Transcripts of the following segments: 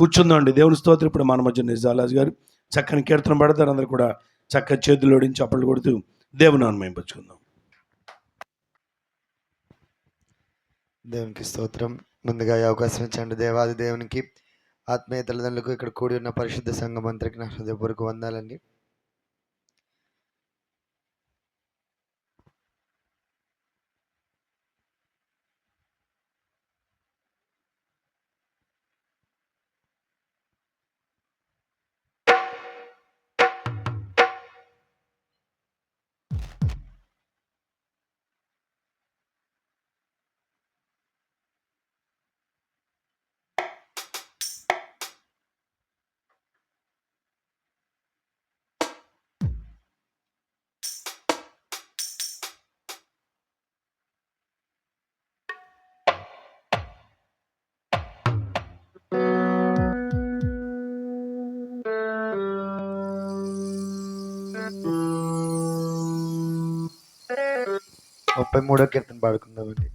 కూర్చుందండి. దేవుని స్తోత్రం ఇప్పుడు మన మధ్య నిజాలాజ్ గారు చక్కని కీర్తన పడతారు. అందరు కూడా చక్క చేతులు ఓడించి అప్పలు కొడుతూ దేవుని అనుమయింపుకుందాం దేవునికి స్తోత్రం. ముందుగా ఈ అవకాశం ఇచ్చండి దేవాది దేవునికి ఆత్మీయ తల్లిదండ్రులకు ఇక్కడ కూడి ఉన్న పరిశుద్ధ సంఘం మంత్రికి నా హృదయపూర్వక వందాలండి. ముప్పై మూడో కీర్తన పాడుకుందామండి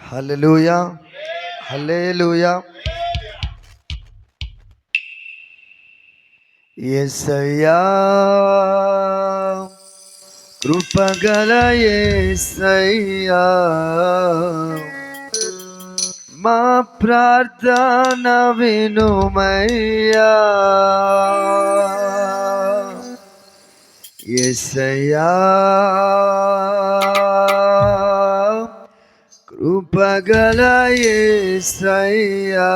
హల్లెలూయా హల్లెలూయా. యేసయ్యా కృపగల యేసయ్యా మా ప్రార్థన వినుమయ్యా. యేసయ్యా కృపగల యేసయ్యా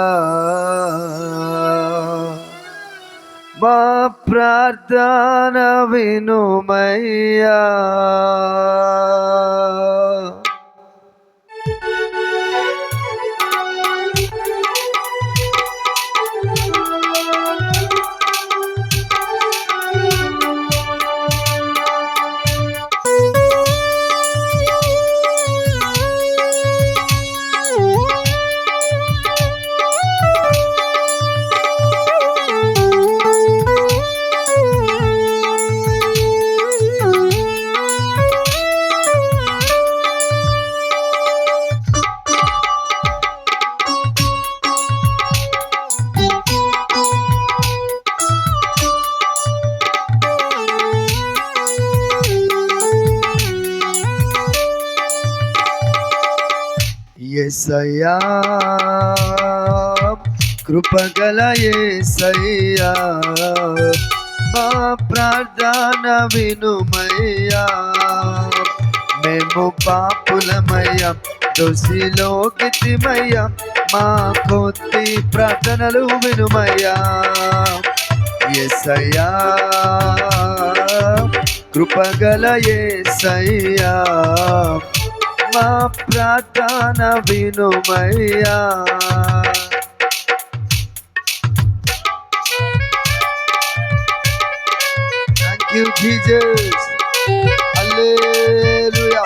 మా ప్రార్థన వినుమయ్యా. యేసయ్యా కృపగల యేసయ్యా మా ప్రార్థన వినుమయ్యా. మేము పాపులమయ్యా దోషిలోకితిమయ్యా మా కొద్ది ప్రార్థనలు వినుమయ్యా. ఎసయ్యా కృపగల యేసయ్యా మా ప్రార్థన వినుమయ్యా. Thank you Jesus hallelujah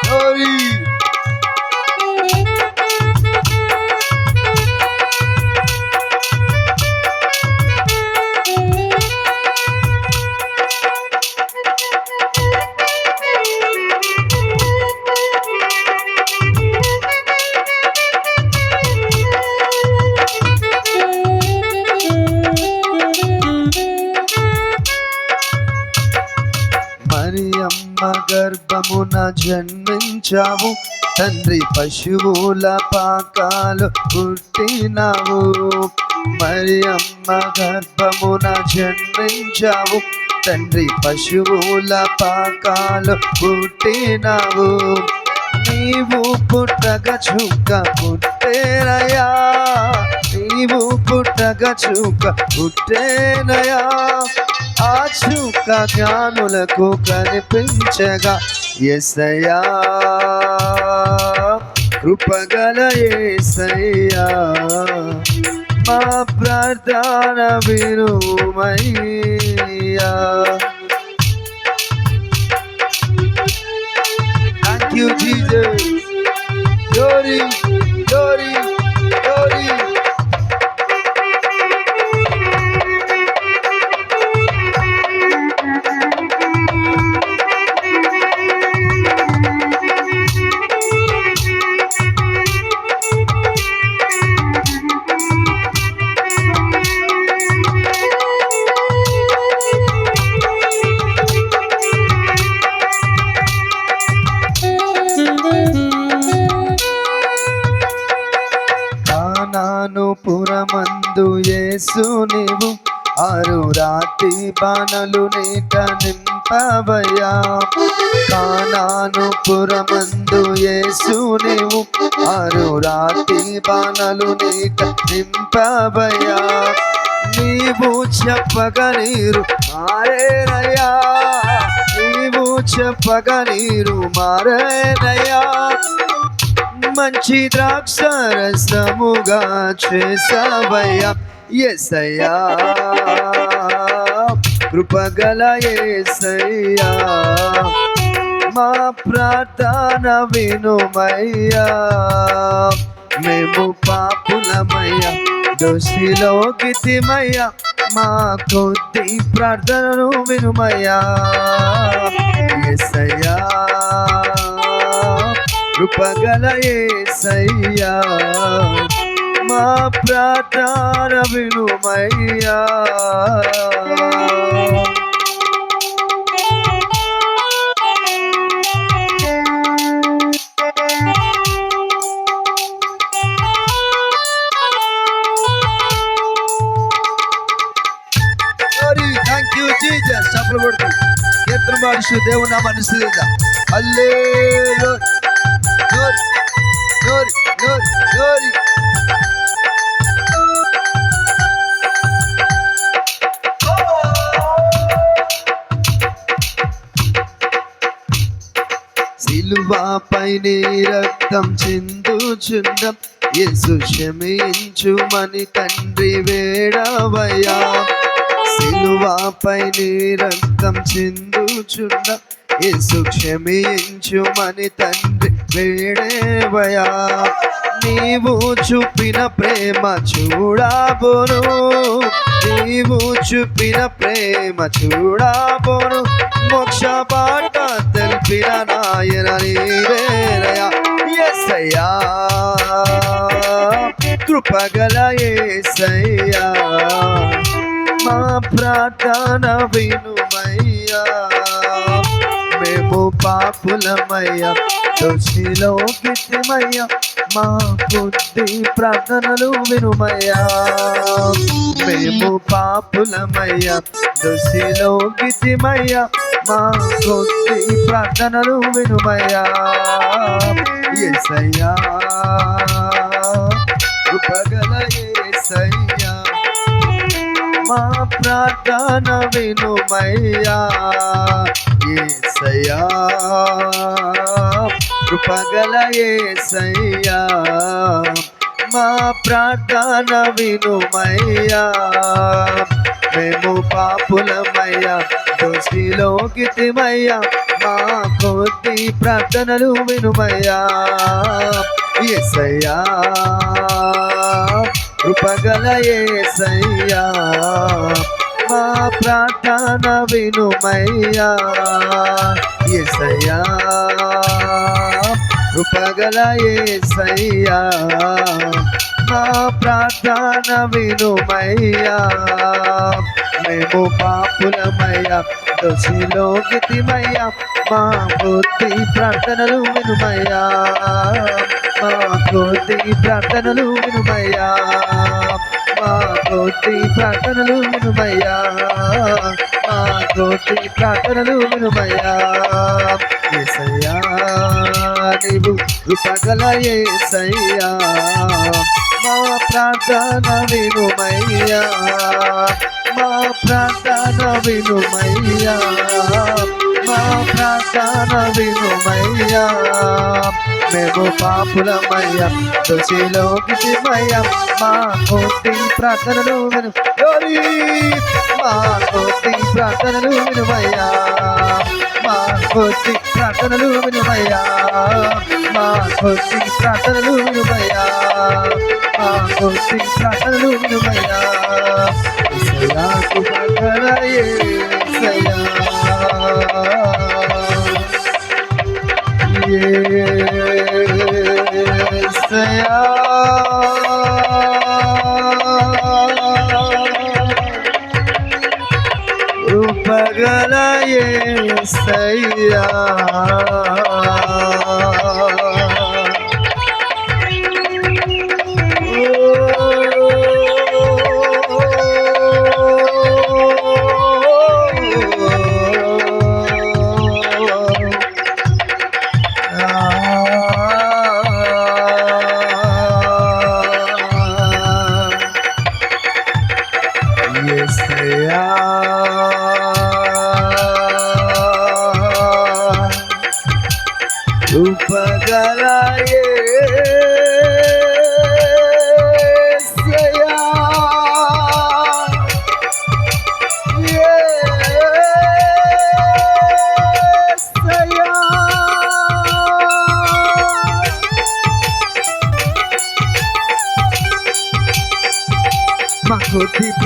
glory గర్భమున జన్మించావు. తండ్రి పశువుల పాకాలు పుట్టినావు. మరియమ్మ గర్భమున జన్మించావు. తండ్రి పశువుల పాకాలు పుట్టినావు. నీవు పుట్టగ చుక్క పుట్టేరయా. నీవు పుట్టగ చుక్క పుట్టేనయా ఆ చుక్క జ్ఞానులకు కనిపించగా ఎసయా కృపగల ఏసయ్యా మా ప్రార్థన వినుమయ్యా Thank you, Jesus. Glory, glory. ఆరు రాతి బాణలు నీట నింపవయ్యా. కానాను పురమందు ఏసుని ఆరు రాతి బాణలు నీట నింపవయ్యా. నీవు చెప్పగ నీరు మారేనయ్యా. నీవు చెప్పగ నీరు మారేనయ్యా. మంచి ద్రాక్ష రసముగా చేసావయ్యా. ఎసయ్యా కృపగల ఏసయ్యా. మా ప్రార్థన వినుమయ్యా. మేము పాపులమయ్యా. దోషిలోకితిమయ్యా మా కొద్ది ప్రార్థనను వినుమయ్యా. ఎసయ్యా కృపగల ఏసయ్యా. మా ప్రార్థన వినుమయ్యా. థ్యాంక్ యూ జీసస్ చప్పలు కొడుతూ. కీర్తన మనుషు దేవుని నామాన్ని స్థితిద్దాం. సిలువాపైనే రక్తం చెందుచున్న. యేసు క్షమించుమని తండ్రి వేడవయ్యా. సిలువాపైనే రక్తం చెందుచున్న. యేసు క్షమించుమని తండ్రి వేడేవయా నీవు చూపిన ప్రేమ చూడాబోను. నీవు చూపిన ప్రేమ చూడబోను మోక్ష పాట తెలిపిన నాయన నీవేరయా ఎస్సయ్యా కృపగల ఏసయ్యా. మా ప్రార్థన వినుమయ్యా. మేము పాపులమయ్యా. దోషిలో గిట్టిమయ్యా మా బుద్ధి ప్రార్థనలు వినుమయ్యా. మేము పాపులమయ్యా దోషిలో గిట్టిమయ్యా మా బుద్ధి ప్రార్థనలు వినుమయ్యా. ఎసయ్యా కృపగల ఏసయ్యా మా ప్రార్థన వినుమయ్యా. ఏసయ్యా కృపగల ఏసయ్యా. మా ప్రార్థన వినుమయ్యా. మేము పాపులమయ్యా దోషిలో గితిమయ్యా మా కొద్ది ప్రార్థనలు వినుమయ్యా. ఎసయ్యా కృపగల ఏసయ్యా. మా ప్రార్థన వినుమయ్యా. ఎసయ్యా కృపగల ఏసయ్యా. మా ప్రార్థన వినుమయ్యా. మేము పాపులమయ్యా దోషిలోకితిమయ్యా మా బుద్ధి ప్రార్థనలు వినుమయ్యా. మా బుద్ధి ప్రార్థనలు వినుమయ్యా. మా బుద్ధి ప్రార్థనలు వినుమయ్యా. మా ప్రార్థనలు వినుమయ్యా. ఏసయ్యా నీవు కృపగల ఏసయ్యా. మా ప్రార్థన వినుమయ్యా. మా ప్రార్థన వినుమయ్యా. మా ప్రార్థన వినుమయ్యా మేము పాపులమయ్యా దోషిలోకి దిమయ్యా మా కోటి ప్రార్థనలు విను. మా కోటి ప్రార్థనలు వినుమయ్యా. మా కోటి ప్రార్థనలు వినుమయ్యా. మా కోటి ప్రార్థనలు వినుమయ్యా. మా కోటి ప్రార్థనలు వినుమయ్యా. ఈసయా కృపగల యేసయ్యా యేసయ్యా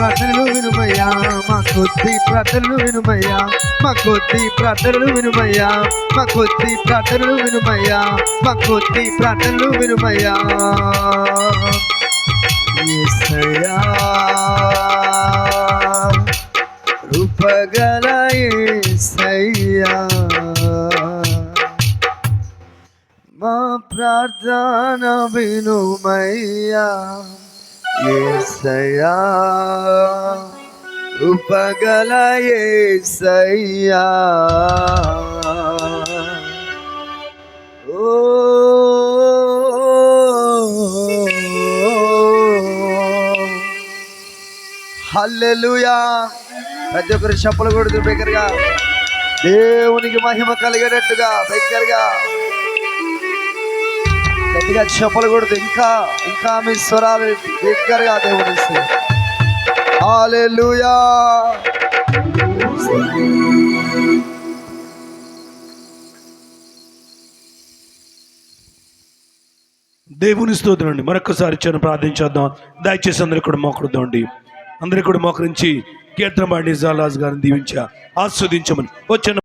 ప్రార్థనలు వినుమయ్యా మా కొద్ది ప్రార్థనలు వినుమయ్యా మా కొద్ది ప్రార్థనలు వినుమయ్యా మా కొద్ది ప్రార్థనలు వినుమయ్యా మా కొద్ది ప్రార్థనలు వినుమయ్యా. రూపగల యేసయ్యా మా ప్రార్థన వినుమయ్యా. యేసయ్యా ఉపగల యేసయ్యా ఓ. హల్లెలుయా. ప్రతి ఒక్కరు చెప్పలు కొడుతూ బిగ్గరగా దేవునికి మహిమ కలిగేటట్టుగా బిగ్గరగా గట్టిగా చెప్పలు ఇంకా ఇంకా మీ స్వరాలు దగ్గరగా దేవుని హాలెలూయా దేవుని స్తోత్రండి. మరొకసారి ఇచ్చాను ప్రార్థించేద్దాం దయచేసి అందరికి కూడా మోకరుద్దామండి. అందరికి కూడా మోకరించి కీర్తన బాడి జాలాజ్ గారిని దీవించా ఆస్వాదించమని. వచ్చిన